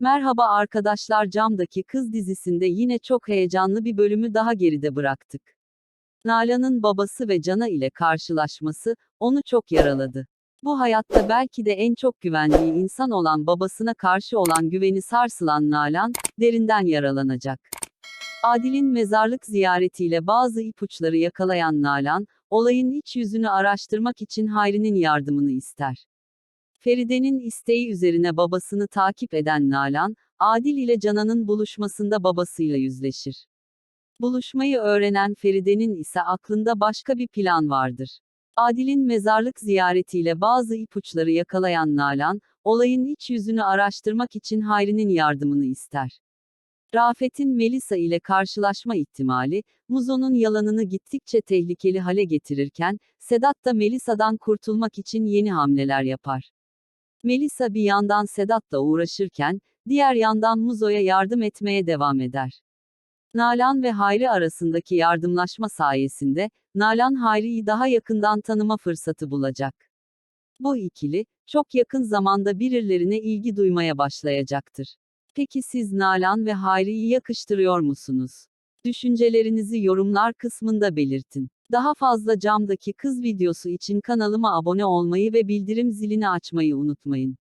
Merhaba arkadaşlar Camdaki Kız dizisinde yine çok heyecanlı bir bölümü daha geride bıraktık. Nalan'ın babası ve Cana ile karşılaşması, onu çok yaraladı. Bu hayatta belki de en çok güvendiği insan olan babasına karşı olan güveni sarsılan Nalan, derinden yaralanacak. Adil'in mezarlık ziyaretiyle bazı ipuçları yakalayan Nalan, olayın iç yüzünü araştırmak için Hayri'nin yardımını ister. Feride'nin isteği üzerine babasını takip eden Nalan, Adil ile Canan'ın buluşmasında babasıyla yüzleşir. Buluşmayı öğrenen Feride'nin ise aklında başka bir plan vardır. Adil'in mezarlık ziyaretiyle bazı ipuçları yakalayan Nalan, olayın iç yüzünü araştırmak için Hayri'nin yardımını ister. Rafet'in Melisa ile karşılaşma ihtimali, Muzo'nun yalanını gittikçe tehlikeli hale getirirken, Sedat da Melisa'dan kurtulmak için yeni hamleler yapar. Melisa bir yandan Sedat'la uğraşırken, diğer yandan Muzo'ya yardım etmeye devam eder. Nalan ve Hayri arasındaki yardımlaşma sayesinde, Nalan Hayri'yi daha yakından tanıma fırsatı bulacak. Bu ikili, çok yakın zamanda birbirlerine ilgi duymaya başlayacaktır. Peki siz Nalan ve Hayri'yi yakıştırıyor musunuz? Düşüncelerinizi yorumlar kısmında belirtin. Daha fazla camdaki kız videosu için kanalıma abone olmayı ve bildirim zilini açmayı unutmayın.